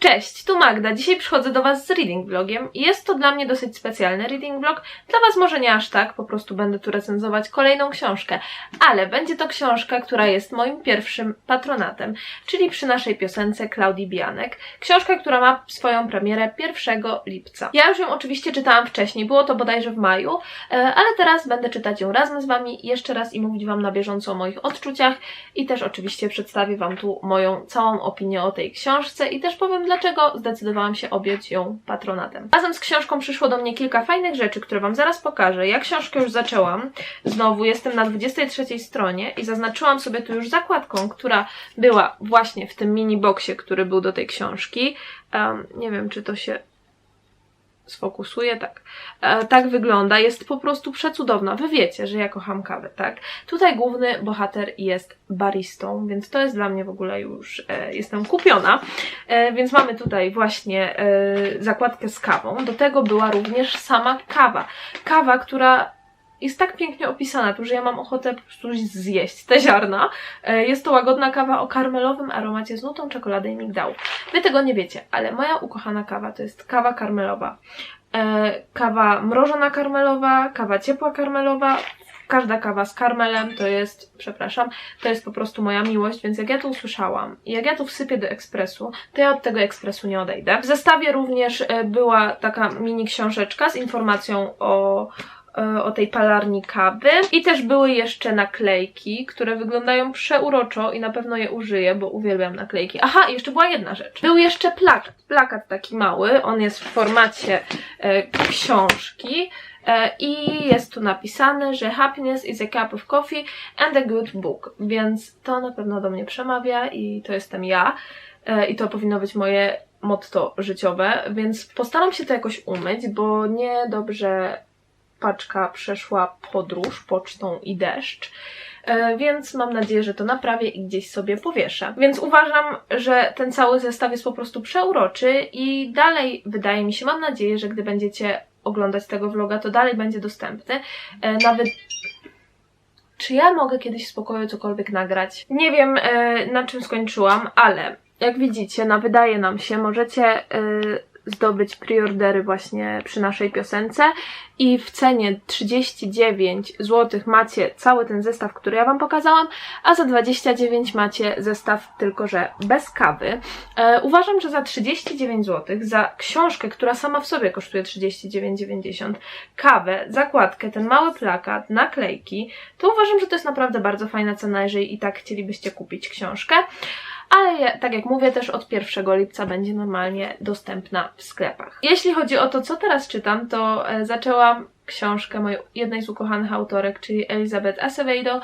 Cześć, tu Magda. Dzisiaj przychodzę do Was z reading vlogiem. Jest to dla mnie dosyć specjalny reading vlog. Dla Was może nie aż tak, po prostu będę tu recenzować kolejną książkę. Ale będzie to książka, która jest moim pierwszym patronatem, czyli przy naszej piosence Klaudii Bianek. Książka, która ma swoją premierę 1 lipca. Ja już ją oczywiście czytałam wcześniej, było to bodajże w maju, e, ale teraz będę czytać ją razem z Wami jeszcze raz i mówić Wam na bieżąco o moich odczuciach i też oczywiście przedstawię Wam tu moją całą opinię o tej książce i też powiem dlaczego zdecydowałam się objąć ją patronatem. Razem z książką przyszło do mnie kilka fajnych rzeczy, które Wam zaraz pokażę. Ja książkę już zaczęłam. Znowu jestem na 23 stronie i zaznaczyłam sobie tu już zakładką, która była właśnie w tym mini boxie, który był do tej książki. Um, nie wiem, czy to się sfokusuje, tak. E, tak wygląda, jest po prostu przecudowna. Wy wiecie, że ja kocham kawę, tak? Tutaj główny bohater jest baristą, więc to jest dla mnie w ogóle już, e, jestem kupiona. E, więc mamy tutaj właśnie e, zakładkę z kawą. Do tego była również sama kawa. Kawa, która jest tak pięknie opisana tu, że ja mam ochotę po prostu zjeść te ziarna. E, Jest to łagodna kawa o karmelowym aromacie z nutą czekolady i migdału. Wy tego nie wiecie, ale moja ukochana kawa to jest kawa karmelowa. E, Kawa mrożona karmelowa, kawa ciepła karmelowa, każda kawa z karmelem to jest, przepraszam, to jest po prostu moja miłość, więc jak ja to usłyszałam i jak ja to wsypię do ekspresu, to ja od tego ekspresu nie odejdę. W zestawie również e, była taka mini książeczka z informacją o o tej palarni kawy. I też były jeszcze naklejki, które wyglądają przeuroczo i na pewno je użyję, bo uwielbiam naklejki. Aha, jeszcze była jedna rzecz. Był jeszcze plakat. Plakat taki mały, on jest w formacie e, książki. E, I jest tu napisane, że happiness is a cup of coffee and a good book, więc to na pewno do mnie przemawia i to jestem ja E, i to powinno być moje motto życiowe, więc postaram się to jakoś umyć, bo niedobrze paczka przeszła podróż pocztą i deszcz. E, Więc mam nadzieję, że to naprawię i gdzieś sobie powieszę. Więc uważam, że ten cały zestaw jest po prostu przeuroczy i dalej wydaje mi się, mam nadzieję, że gdy będziecie oglądać tego vloga, to dalej będzie dostępny. E, Nawet czy ja mogę kiedyś w spokoju cokolwiek nagrać? Nie wiem, e, na czym skończyłam, ale jak widzicie, na wydaje nam się, możecie zdobyć preordery właśnie przy naszej piosence i w cenie 39 zł macie cały ten zestaw, który ja Wam pokazałam, a za 29 macie zestaw tylko, że bez kawy. E, uważam, że za 39 zł, za książkę, która sama w sobie kosztuje 39,90, kawę, zakładkę, ten mały plakat, naklejki, to uważam, że to jest naprawdę bardzo fajna cena, jeżeli i tak chcielibyście kupić książkę. Ja- tak jak mówię, też od 1 lipca będzie normalnie dostępna w sklepach. Jeśli chodzi o to, co teraz czytam, to e, zaczęłam książkę mojej jednej z ukochanych autorek, czyli Elizabeth Acevedo,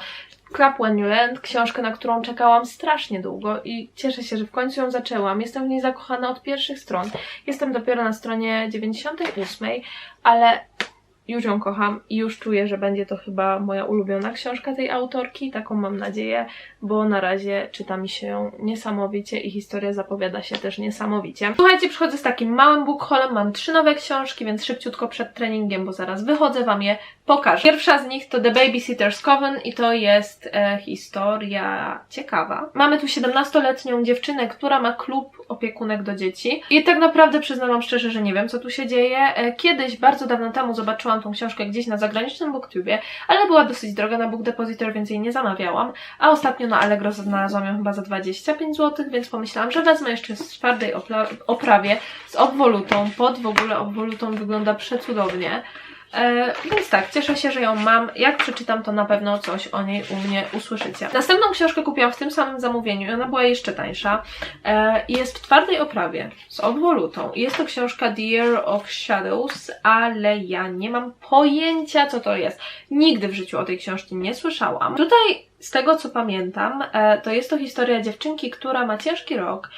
Club When You Land, książkę, na którą czekałam strasznie długo i cieszę się, że w końcu ją zaczęłam. Jestem w niej zakochana od pierwszych stron. Jestem dopiero na stronie 98, ale już ją kocham i już czuję, że będzie to chyba moja ulubiona książka tej autorki, taką mam nadzieję, bo na razie czyta mi się ją niesamowicie i historia zapowiada się też niesamowicie. Słuchajcie, przychodzę z takim małym book haulem, mam trzy nowe książki, więc szybciutko przed treningiem, bo zaraz wychodzę, Wam je pokażę. Pierwsza z nich to The Babysitter's Coven i to jest e, historia ciekawa. Mamy tu 17-letnią dziewczynę, która ma klub opiekunek do dzieci i tak naprawdę przyznam Wam szczerze, że nie wiem, co tu się dzieje. E, Kiedyś, bardzo dawno temu zobaczyłam tą książkę gdzieś na zagranicznym booktubie, ale była dosyć droga na Book Depositor, więc jej nie zamawiałam, a ostatnio na Allegro znalazłam ją chyba za 25 zł, więc pomyślałam, że wezmę jeszcze z twardej opla- oprawie, z obwolutą, pod w ogóle obwolutą wygląda przecudownie. E, więc tak, cieszę się, że ją mam. Jak przeczytam, to na pewno coś o niej u mnie usłyszycie. Następną książkę kupiłam w tym samym zamówieniu i ona była jeszcze tańsza. E, jest w twardej oprawie, z obwolutą. Jest to książka The Year of Shadows, ale ja nie mam pojęcia, co to jest. Nigdy w życiu o tej książce nie słyszałam. Tutaj z tego co pamiętam, e, to jest to historia dziewczynki, która ma ciężki rok.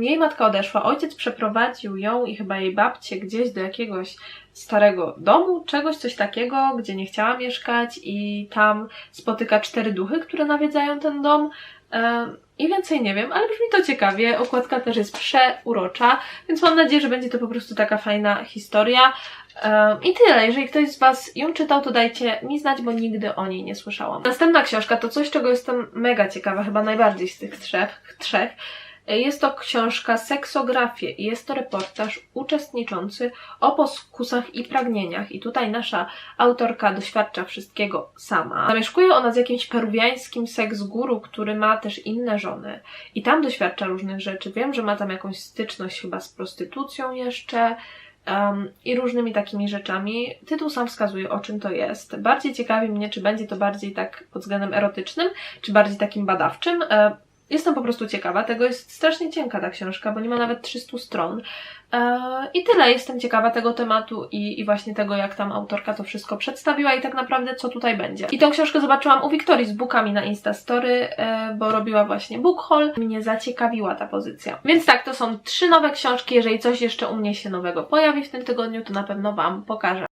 Jej matka odeszła, ojciec przeprowadził ją i chyba jej babcię gdzieś do jakiegoś starego domu, czegoś, coś takiego, gdzie nie chciała mieszkać i tam spotyka cztery duchy, które nawiedzają ten dom. I więcej nie wiem, ale brzmi to ciekawie. Okładka też jest przeurocza, więc mam nadzieję, że będzie to po prostu taka fajna historia. I tyle. Jeżeli ktoś z Was ją czytał, to dajcie mi znać, bo nigdy o niej nie słyszałam. Następna książka to coś, czego jestem mega ciekawa, chyba najbardziej z tych trzech. trzech. Jest to książka Seksografie i jest to reportaż uczestniczący o poskusach i pragnieniach. I tutaj nasza autorka doświadcza wszystkiego sama. Zamieszkuje ona z jakimś peruwiańskim seks guru, który ma też inne żony. I tam doświadcza różnych rzeczy. Wiem, że ma tam jakąś styczność chyba z prostytucją jeszcze. Um, i różnymi takimi rzeczami. Tytuł sam wskazuje, o czym to jest. Bardziej ciekawi mnie, czy będzie to bardziej tak pod względem erotycznym, czy bardziej takim badawczym. E, Jestem po prostu ciekawa. Tego jest strasznie cienka ta książka, bo nie ma nawet 300 stron. E, I tyle. Jestem ciekawa tego tematu i, i właśnie tego, jak tam autorka to wszystko przedstawiła i tak naprawdę co tutaj będzie. I tą książkę zobaczyłam u Wiktorii z bookami na Instastory, e, bo robiła właśnie book haul. Mnie zaciekawiła ta pozycja. Więc tak, to są trzy nowe książki. Jeżeli coś jeszcze u mnie się nowego pojawi w tym tygodniu, to na pewno Wam pokażę.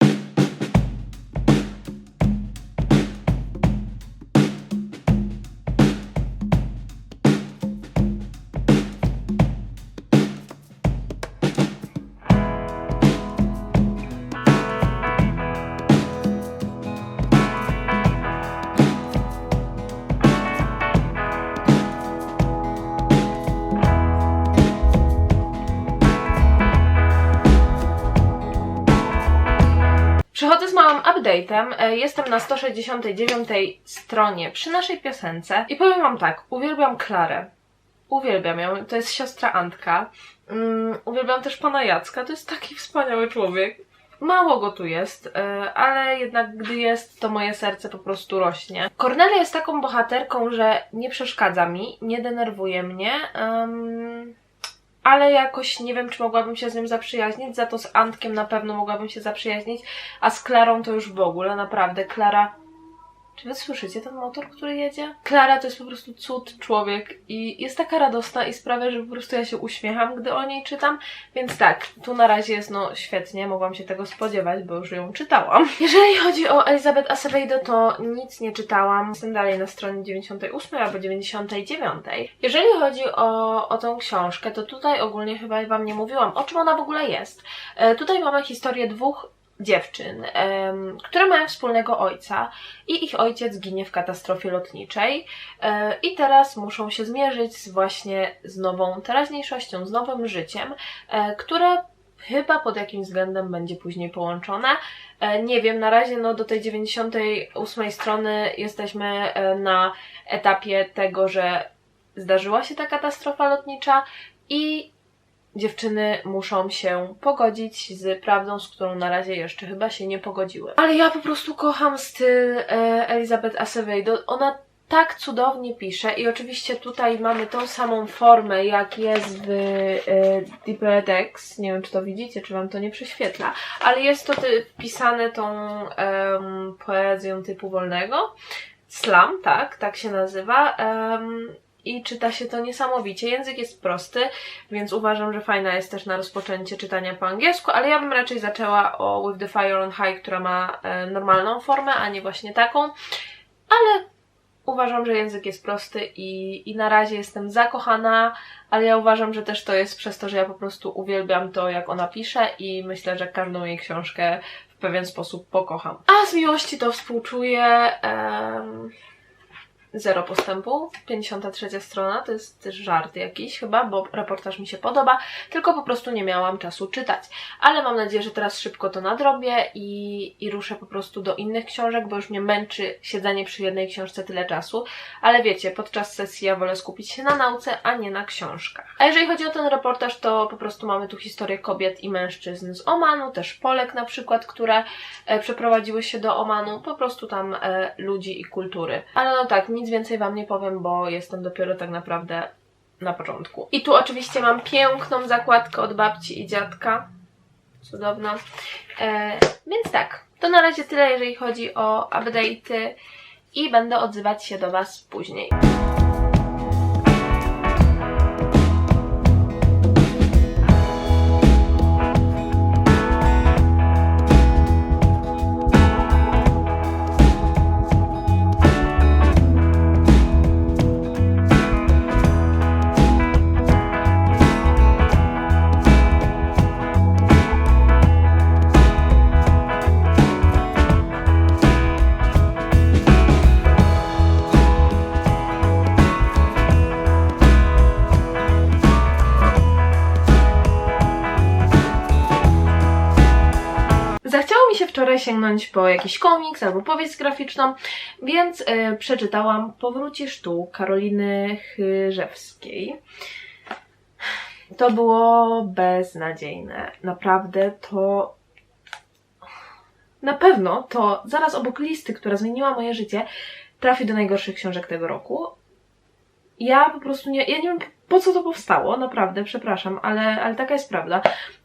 Update'em. E, Jestem na 169 stronie przy naszej piosence i powiem Wam tak, uwielbiam Klarę. Uwielbiam ją, to jest siostra Antka. Um, uwielbiam też pana Jacka, to jest taki wspaniały człowiek. Mało go tu jest, e, ale jednak gdy jest, to moje serce po prostu rośnie. Cornelia jest taką bohaterką, że nie przeszkadza mi, nie denerwuje mnie. em, ale jakoś nie wiem, czy mogłabym się z nim zaprzyjaźnić. Za to z Antkiem na pewno mogłabym się zaprzyjaźnić, a z Klarą to już w ogóle, naprawdę. Klara. Czy wy słyszycie ten motor, który jedzie? Klara to jest po prostu cud człowiek i jest taka radosna i sprawia, że po prostu ja się uśmiecham, gdy o niej czytam. Więc tak, tu na razie jest no świetnie, mogłam się tego spodziewać, bo już ją czytałam. Jeżeli chodzi o Elizabeth Acevedo, to nic nie czytałam. Jestem dalej na stronie 98 albo 99. Jeżeli chodzi o, o tą książkę, to tutaj ogólnie chyba Wam nie mówiłam, o czym ona w ogóle jest. E, tutaj mamy historię dwóch dziewczyn, które mają wspólnego ojca i ich ojciec ginie w katastrofie lotniczej e, i teraz muszą się zmierzyć z właśnie z nową teraźniejszością, z nowym życiem, e, które chyba pod jakimś względem będzie później połączone. E, nie wiem, na razie no, do tej 98 strony jesteśmy na etapie tego, że zdarzyła się ta katastrofa lotnicza i dziewczyny muszą się pogodzić z prawdą, z którą na razie jeszcze chyba się nie pogodziły. Ale ja po prostu kocham styl e, Elizabeth Acevedo. Ona tak cudownie pisze i oczywiście tutaj mamy tą samą formę, jak jest w e, Deepedex. Nie wiem, czy to widzicie, czy wam to nie prześwietla, ale jest to ty, pisane tą em, poezją typu wolnego. Slam, tak, tak się nazywa. I czyta się to niesamowicie. Język jest prosty, więc uważam, że fajna jest też na rozpoczęcie czytania po angielsku, ale ja bym raczej zaczęła o With the Fire on High, która ma e, normalną formę, a nie właśnie taką. Ale uważam, że język jest prosty i, i na razie jestem zakochana, ale ja uważam, że też to jest przez to, że ja po prostu uwielbiam to, jak ona pisze i myślę, że każdą jej książkę w pewien sposób pokocham. A z miłości to współczuję. em, Zero postępu, 53 strona, to jest też żart jakiś chyba, bo reportaż mi się podoba, tylko po prostu nie miałam czasu czytać. Ale mam nadzieję, że teraz szybko to nadrobię i, i ruszę po prostu do innych książek, bo już mnie męczy siedzenie przy jednej książce tyle czasu. Ale wiecie, podczas sesji ja wolę skupić się na nauce, a nie na książkach. A jeżeli chodzi o ten reportaż, to po prostu mamy tu historię kobiet i mężczyzn z Omanu, też Polek na przykład, które e, przeprowadziły się do Omanu, po prostu tam e, ludzi i kultury. Ale no tak, nic więcej Wam nie powiem, bo jestem dopiero tak naprawdę na początku. I tu oczywiście mam piękną zakładkę od babci i dziadka. Cudowna. E, więc tak, to na razie tyle, jeżeli chodzi o update'y i będę odzywać się do Was później. Sięgnąć po jakiś komiks albo powieść graficzną, więc e, przeczytałam Powróci sztuk Karoliny Chyrzewskiej. To było beznadziejne. Naprawdę to. Na pewno to zaraz obok listy, która zmieniła moje życie, trafi do najgorszych książek tego roku. Ja po prostu nie. Ja nie wiem, po co to powstało, naprawdę, przepraszam, ale, ale taka jest prawda.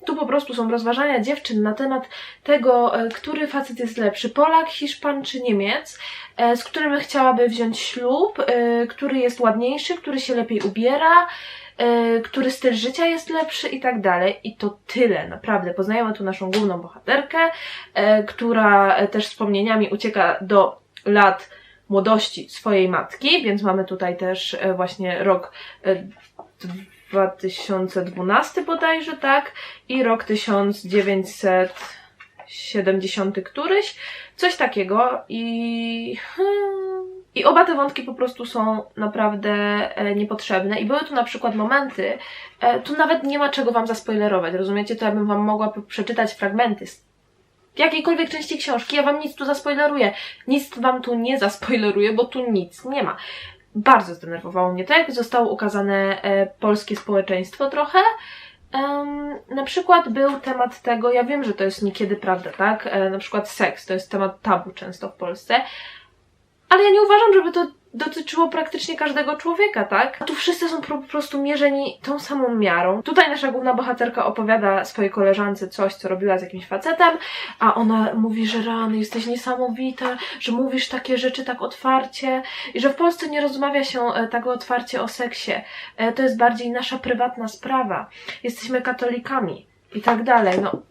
Tu po prostu są rozważania dziewczyn na temat tego, e, który facet jest lepszy, Polak, Hiszpan czy Niemiec, e, z którym chciałaby wziąć ślub, e, który jest ładniejszy, który się lepiej ubiera, który styl życia jest lepszy i tak dalej. I to tyle, naprawdę. Poznajemy tu naszą główną bohaterkę, która też wspomnieniami ucieka do lat młodości swojej matki, więc mamy tutaj też właśnie rok 2012 bodajże, tak? I rok 1970 któryś. Coś takiego i... Hmm, I oba te wątki po prostu są naprawdę e, niepotrzebne. I były tu na przykład momenty, e, tu nawet nie ma czego wam zaspoilerować, rozumiecie? To ja bym wam mogła przeczytać fragmenty z jakiejkolwiek części książki, ja wam nic tu zaspoileruję. Nic wam tu nie zaspoileruję, bo tu nic nie ma bardzo zdenerwowało mnie to, jak zostało ukazane e, polskie społeczeństwo trochę. Na przykład był temat tego, ja wiem, że to jest niekiedy prawda, tak? E, na przykład seks, to jest temat tabu często w Polsce, ale ja nie uważam, żeby to dotyczyło praktycznie każdego człowieka, tak? A tu wszyscy są po prostu mierzeni tą samą miarą. Tutaj nasza główna bohaterka opowiada swojej koleżance coś, co robiła z jakimś facetem, a ona mówi, że rany, jesteś niesamowita, że mówisz takie rzeczy tak otwarcie i że w Polsce nie rozmawia się e, tak otwarcie o seksie. E, to jest bardziej nasza prywatna sprawa. Jesteśmy katolikami i tak dalej. No,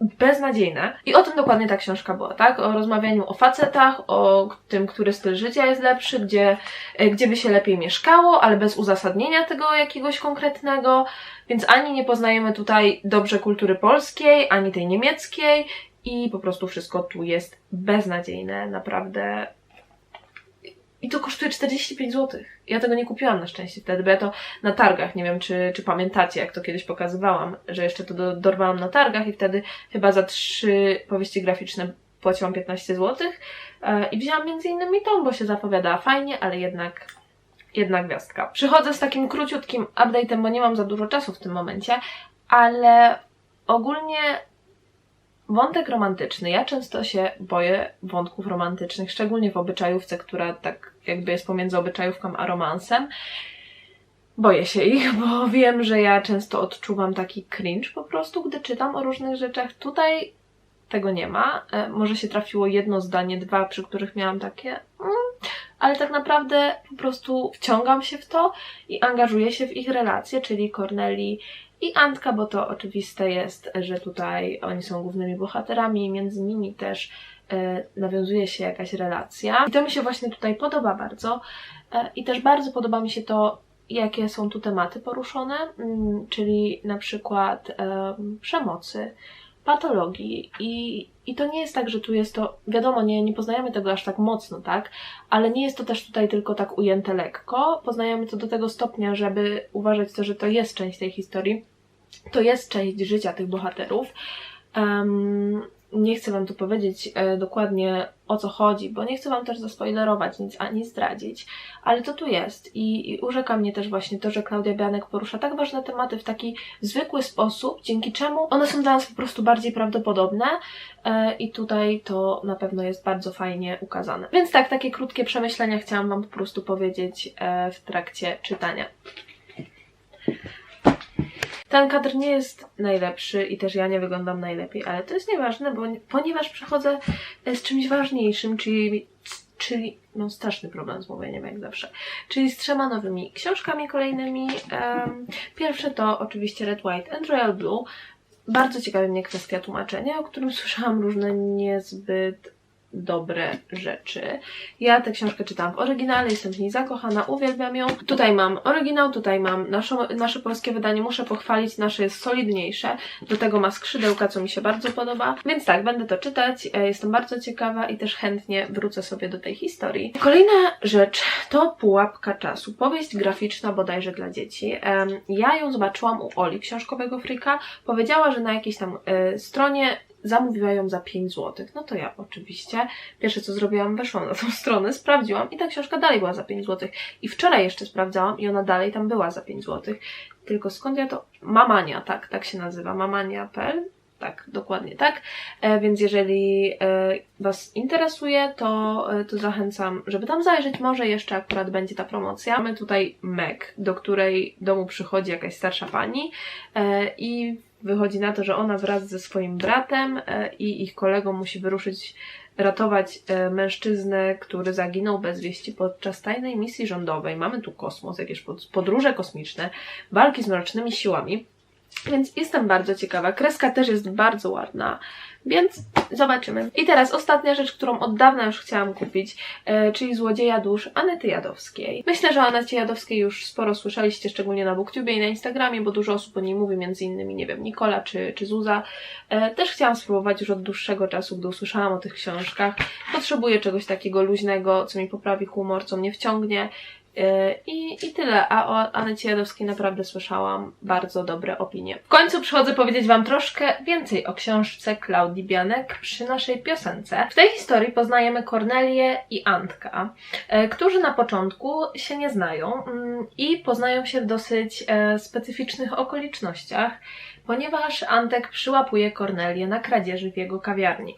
beznadziejne. I o tym dokładnie ta książka była, tak? O rozmawianiu o facetach, o tym, który styl życia jest lepszy, gdzie, e, gdzie by się lepiej mieszkało, ale bez uzasadnienia tego jakiegoś konkretnego. Więc ani nie poznajemy tutaj dobrze kultury polskiej, ani tej niemieckiej i po prostu wszystko tu jest beznadziejne, naprawdę i to kosztuje 45 zł. Ja tego nie kupiłam na szczęście wtedy, bo ja to na targach, nie wiem czy, czy pamiętacie, jak to kiedyś pokazywałam, że jeszcze to do, dorwałam na targach i wtedy chyba za trzy powieści graficzne płaciłam 15 zł. E, I wzięłam między innymi tą, bo się zapowiadała fajnie, ale jednak jedna gwiazdka. Przychodzę z takim króciutkim update'em, bo nie mam za dużo czasu w tym momencie, ale ogólnie Wątek romantyczny. Ja często się boję wątków romantycznych, szczególnie w obyczajówce, która tak jakby jest pomiędzy obyczajówką a romansem. Boję się ich, bo wiem, że ja często odczuwam taki cringe po prostu, gdy czytam o różnych rzeczach. Tutaj tego nie ma. E, może się trafiło jedno zdanie, dwa, przy których miałam takie. Mm, ale tak naprawdę po prostu wciągam się w to i angażuję się w ich relacje, czyli Corneli i Antka, bo to oczywiste jest, że tutaj oni są głównymi bohaterami i między nimi też e, nawiązuje się jakaś relacja. I to mi się właśnie tutaj podoba bardzo. E, I też bardzo podoba mi się to, jakie są tu tematy poruszone, mm, czyli na przykład przemocy, patologii i, i to nie jest tak, że tu jest to, wiadomo, nie, nie poznajemy tego aż tak mocno, tak, ale nie jest to też tutaj tylko tak ujęte lekko, poznajemy to do tego stopnia, żeby uważać to, że to jest część tej historii, to jest część życia tych bohaterów. Um, nie chcę Wam tu powiedzieć e, dokładnie o co chodzi, bo nie chcę Wam też zaspoilerować nic ani zdradzić, ale to tu jest I, i urzeka mnie też właśnie to, że Klaudia Bianek porusza tak ważne tematy w taki zwykły sposób, dzięki czemu one są dla nas po prostu bardziej prawdopodobne e, i tutaj to na pewno jest bardzo fajnie ukazane. Więc tak, takie krótkie przemyślenia chciałam Wam po prostu powiedzieć e, w trakcie czytania. Ten kadr nie jest najlepszy i też ja nie wyglądam najlepiej, ale to jest nieważne, bo, ponieważ przechodzę e, z czymś ważniejszym, czyli, czyli no straszny problem z mówieniem jak zawsze, czyli z trzema nowymi książkami kolejnymi. Um, pierwsze to oczywiście Red, White and Royal Blue. Bardzo ciekawi mnie kwestia tłumaczenia, o którym słyszałam różne niezbyt dobre rzeczy. Ja tę książkę czytałam w oryginale, jestem w niej zakochana, uwielbiam ją. Tutaj mam oryginał, tutaj mam nasze, nasze polskie wydanie, muszę pochwalić, nasze jest solidniejsze, do tego ma skrzydełka, co mi się bardzo podoba, więc tak, będę to czytać, e, jestem bardzo ciekawa i też chętnie wrócę sobie do tej historii. Kolejna rzecz to Pułapka Czasu, powieść graficzna bodajże dla dzieci. Ja ją zobaczyłam u Oli, książkowego frika, powiedziała, że na jakiejś tam e, stronie zamówiła ją za 5 zł. No to ja oczywiście, pierwsze co zrobiłam, weszłam na tą stronę, sprawdziłam i ta książka dalej była za 5 zł. I wczoraj jeszcze sprawdzałam i ona dalej tam była za 5 zł. Tylko skąd ja to... Mamania, tak, tak się nazywa, mamania.pl tak, dokładnie tak. E, więc jeżeli e, Was interesuje, to, e, to zachęcam, żeby tam zajrzeć. Może jeszcze akurat będzie ta promocja. Mamy tutaj Meg, do której domu przychodzi jakaś starsza pani e, i wychodzi na to, że ona wraz ze swoim bratem e, i ich kolegą musi wyruszyć ratować e, mężczyznę, który zaginął bez wieści podczas tajnej misji rządowej. Mamy tu kosmos, jakieś pod- podróże kosmiczne, walki z mrocznymi siłami. Więc jestem bardzo ciekawa. Kreska też jest bardzo ładna, więc zobaczymy. I teraz ostatnia rzecz, którą od dawna już chciałam kupić, e, czyli Złodzieja Dusz Anety Jadowskiej. Myślę, że o Anecie Jadowskiej już sporo słyszeliście, szczególnie na BookTubie i na Instagramie, bo dużo osób o niej mówi, między innymi, nie wiem, Nikola czy, czy Zuza. E, też chciałam spróbować już od dłuższego czasu, gdy usłyszałam o tych książkach. Potrzebuję czegoś takiego luźnego, co mi poprawi humor, co mnie wciągnie. E, I, I tyle. A o Anecie Jadowskiej naprawdę słyszałam bardzo dobre opinie. W końcu przychodzę powiedzieć Wam troszkę więcej o książce Klaudii Bianek przy naszej piosence. W tej historii poznajemy Kornelię i Antka, e, którzy na początku się nie znają mm, i poznają się w dosyć e, specyficznych okolicznościach, ponieważ Antek przyłapuje Kornelię na kradzieży w jego kawiarni.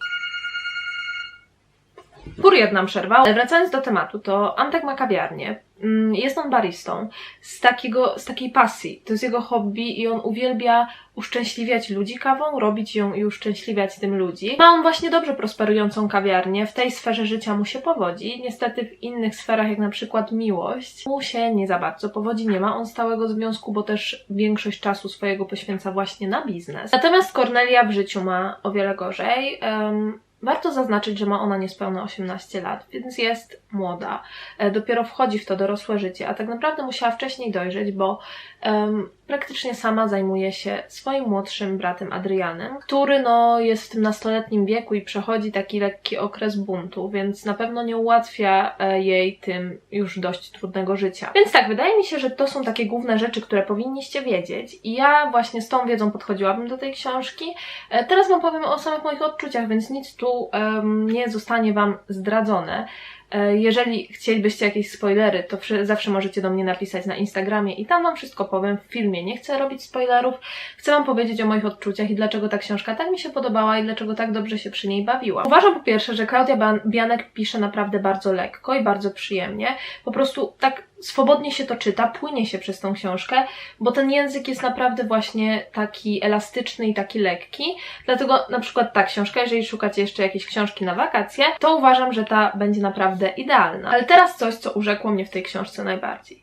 Przerwał. Ale Wracając do tematu, to Antek ma kawiarnię. Mm, Jest on baristą z, takiego, z takiej pasji. To jest jego hobby i on uwielbia uszczęśliwiać ludzi kawą, robić ją i uszczęśliwiać tym ludzi. Ma on właśnie dobrze prosperującą kawiarnię. W tej sferze życia mu się powodzi. Niestety w innych sferach, jak na przykład miłość, mu się nie za bardzo powodzi. Nie ma on stałego związku, bo też większość czasu swojego poświęca właśnie na biznes. Natomiast Cornelia w życiu ma o wiele gorzej. Em, Warto zaznaczyć, że ma ona niespełna 18 lat, więc jest młoda. E, Dopiero wchodzi w to dorosłe życie, a tak naprawdę musiała wcześniej dojrzeć, bo em, praktycznie sama zajmuje się swoim młodszym bratem Adrianem, który no, jest w tym nastoletnim wieku i przechodzi taki lekki okres buntu, więc na pewno nie ułatwia e, jej tym już dość trudnego życia. Więc tak, wydaje mi się, że to są takie główne rzeczy, które powinniście wiedzieć i ja właśnie z tą wiedzą podchodziłabym do tej książki. E, Teraz Wam powiem o samych moich odczuciach, więc nic tu em, nie zostanie Wam zdradzone. E, Jeżeli chcielibyście jakieś spoilery, to zawsze możecie do mnie napisać na Instagramie i tam Wam wszystko powiem w filmie. Nie chcę robić spoilerów, chcę Wam powiedzieć o moich odczuciach i dlaczego ta książka tak mi się podobała i dlaczego tak dobrze się przy niej bawiłam. Uważam po pierwsze, że Klaudia Bianek pisze naprawdę bardzo lekko i bardzo przyjemnie. Po prostu tak swobodnie się to czyta, płynie się przez tą książkę, bo ten język jest naprawdę właśnie taki elastyczny i taki lekki. Dlatego na przykład ta książka, jeżeli szukacie jeszcze jakiejś książki na wakacje, to uważam, że ta będzie naprawdę idealna. Ale teraz coś, co urzekło mnie w tej książce najbardziej.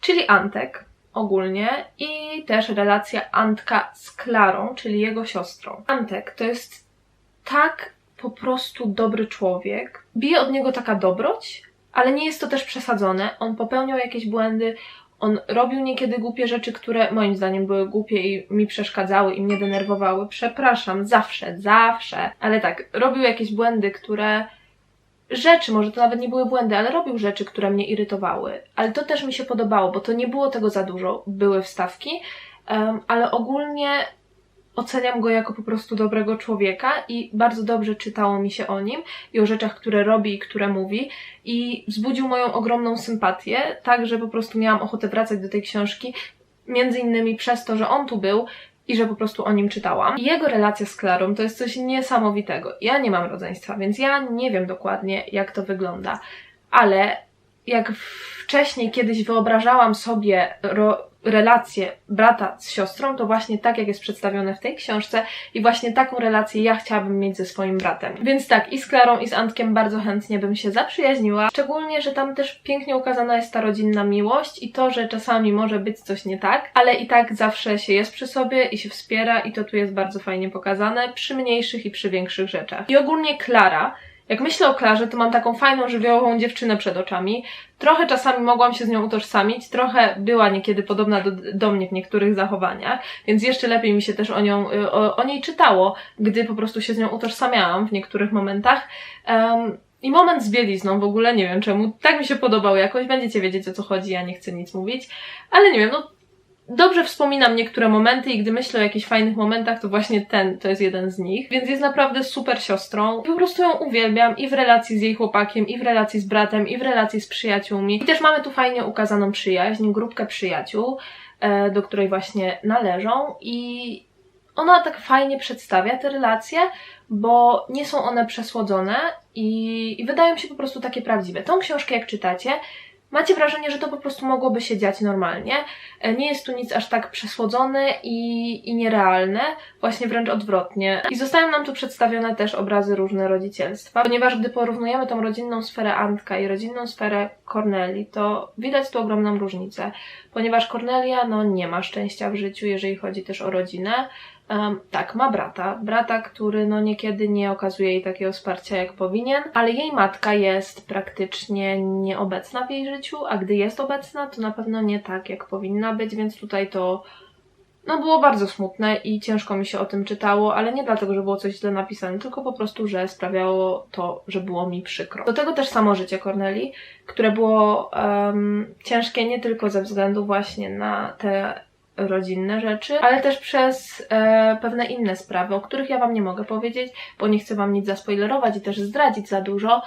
Czyli Antek ogólnie i też relacja Antka z Klarą, czyli jego siostrą. Antek to jest tak po prostu dobry człowiek. Bije od niego taka dobroć, ale nie jest to też przesadzone. On popełniał jakieś błędy, on robił niekiedy głupie rzeczy, które moim zdaniem były głupie i mi przeszkadzały i mnie denerwowały. Przepraszam, zawsze, zawsze. Ale tak, robił jakieś błędy, które. Rzeczy, może to nawet nie były błędy, ale robił rzeczy, które mnie irytowały. Ale to też mi się podobało, bo to nie było tego za dużo. Były wstawki, em, ale ogólnie oceniam go jako po prostu dobrego człowieka i bardzo dobrze czytało mi się o nim i o rzeczach, które robi i które mówi i wzbudził moją ogromną sympatię, tak, że po prostu miałam ochotę wracać do tej książki, między innymi przez to, że on tu był i że po prostu o nim czytałam. Jego relacja z Klarą to jest coś niesamowitego. Ja nie mam rodzeństwa, więc ja nie wiem dokładnie, jak to wygląda, ale jak wcześniej kiedyś wyobrażałam sobie ro- relację brata z siostrą, to właśnie tak, jak jest przedstawione w tej książce i właśnie taką relację ja chciałabym mieć ze swoim bratem. Więc tak, i z Klarą, i z Antkiem bardzo chętnie bym się zaprzyjaźniła. Szczególnie, że tam też pięknie ukazana jest ta rodzinna miłość i to, że czasami może być coś nie tak, ale i tak zawsze się jest przy sobie i się wspiera i to tu jest bardzo fajnie pokazane przy mniejszych i przy większych rzeczach. I ogólnie Klara, jak myślę o Klarze, to mam taką fajną, żywiołową dziewczynę przed oczami. Trochę czasami mogłam się z nią utożsamić, trochę była niekiedy podobna do, do mnie w niektórych zachowaniach, więc jeszcze lepiej mi się też o, nią, y, o, o niej czytało, gdy po prostu się z nią utożsamiałam w niektórych momentach. Em, I moment z bielizną w ogóle, nie wiem czemu, tak mi się podobał jakoś, będziecie wiedzieć o co chodzi, ja nie chcę nic mówić, ale nie wiem, no dobrze wspominam niektóre momenty i gdy myślę o jakichś fajnych momentach, to właśnie ten to jest jeden z nich. Więc jest naprawdę super siostrą. Po prostu ją uwielbiam i w relacji z jej chłopakiem, i w relacji z bratem, i w relacji z przyjaciółmi. I też mamy tu fajnie ukazaną przyjaźń, grupkę przyjaciół, e, do której właśnie należą i ona tak fajnie przedstawia te relacje, bo nie są one przesłodzone i, i wydają się po prostu takie prawdziwe. Tą książkę jak czytacie, macie wrażenie, że to po prostu mogłoby się dziać normalnie. E, Nie jest tu nic aż tak przesłodzone i, i nierealne, właśnie wręcz odwrotnie. I zostają nam tu przedstawione też obrazy różne rodzicielstwa, ponieważ gdy porównujemy tą rodzinną sferę Antka i rodzinną sferę Corneli, to widać tu ogromną różnicę, ponieważ Cornelia no, nie ma szczęścia w życiu, jeżeli chodzi też o rodzinę. Em, tak, ma brata. Brata, który no niekiedy nie okazuje jej takiego wsparcia jak powinien, ale jej matka jest praktycznie nieobecna w jej życiu, a gdy jest obecna, to na pewno nie tak jak powinna być, więc tutaj to no było bardzo smutne i ciężko mi się o tym czytało, ale nie dlatego, że było coś źle napisane, tylko po prostu, że sprawiało to, że było mi przykro. Do tego też samo życie Corneli, które było em, ciężkie nie tylko ze względu właśnie na te rodzinne rzeczy, ale też przez e, pewne inne sprawy, o których ja Wam nie mogę powiedzieć, bo nie chcę Wam nic zaspoilerować i też zdradzić za dużo,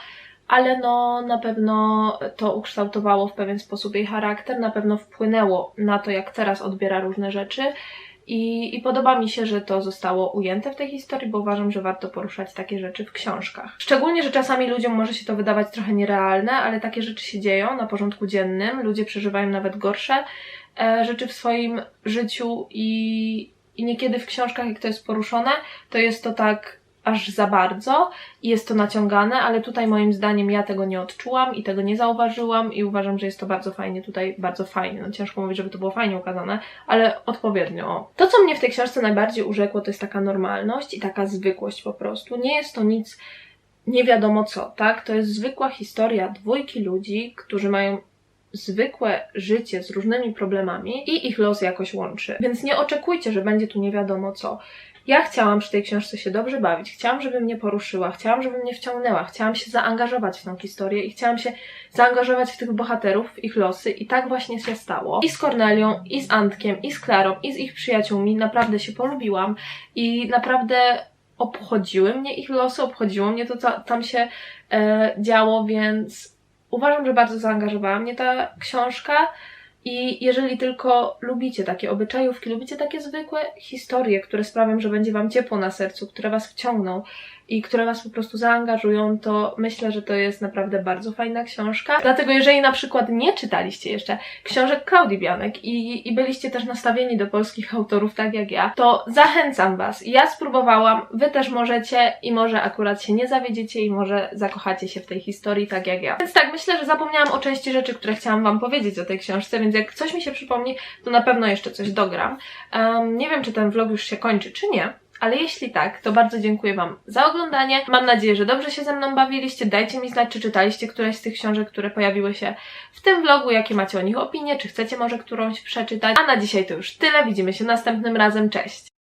ale no na pewno to ukształtowało w pewien sposób jej charakter, na pewno wpłynęło na to, jak teraz odbiera różne rzeczy. I, I podoba mi się, że to zostało ujęte w tej historii, bo uważam, że warto poruszać takie rzeczy w książkach. Szczególnie, że czasami ludziom może się to wydawać trochę nierealne, ale takie rzeczy się dzieją na porządku dziennym. Ludzie przeżywają nawet gorsze e, rzeczy w swoim życiu i, i niekiedy w książkach, jak to jest poruszone, to jest to tak aż za bardzo i jest to naciągane, ale tutaj moim zdaniem ja tego nie odczułam i tego nie zauważyłam i uważam, że jest to bardzo fajnie tutaj, bardzo fajnie. No ciężko mówić, żeby to było fajnie ukazane, ale odpowiednio. To, co mnie w tej książce najbardziej urzekło, to jest taka normalność i taka zwykłość po prostu. Nie jest to nic nie wiadomo co, tak? To jest zwykła historia dwójki ludzi, którzy mają zwykłe życie z różnymi problemami i ich los jakoś łączy. Więc nie oczekujcie, że będzie tu nie wiadomo co. Ja chciałam przy tej książce się dobrze bawić, chciałam, żeby mnie poruszyła, chciałam, żeby mnie wciągnęła, chciałam się zaangażować w tą historię i chciałam się zaangażować w tych bohaterów, w ich losy. I tak właśnie się stało. I z Kornelią, i z Antkiem, i z Klarą, i z ich przyjaciółmi. Naprawdę się polubiłam. I naprawdę obchodziły mnie ich losy, obchodziło mnie to, co tam się e, działo, więc uważam, że bardzo zaangażowała mnie ta książka. I jeżeli tylko lubicie takie obyczajówki, lubicie takie zwykłe historie, które sprawią, że będzie Wam ciepło na sercu, które Was wciągną i które Was po prostu zaangażują, to myślę, że to jest naprawdę bardzo fajna książka. Dlatego jeżeli na przykład nie czytaliście jeszcze książek Klaudii Bianek i, i byliście też nastawieni do polskich autorów, tak jak ja, to zachęcam Was. Ja spróbowałam, Wy też możecie i może akurat się nie zawiedziecie i może zakochacie się w tej historii, tak jak ja. Więc tak, myślę, że zapomniałam o części rzeczy, które chciałam Wam powiedzieć o tej książce, więc jak coś mi się przypomni, to na pewno jeszcze coś dogram. Um, nie wiem, czy ten vlog już się kończy, czy nie. Ale jeśli tak, to bardzo dziękuję Wam za oglądanie. Mam nadzieję, że dobrze się ze mną bawiliście. Dajcie mi znać, czy czytaliście któreś z tych książek, które pojawiły się w tym vlogu, jakie macie o nich opinie, czy chcecie może którąś przeczytać. A na dzisiaj to już tyle. Widzimy się następnym razem. Cześć!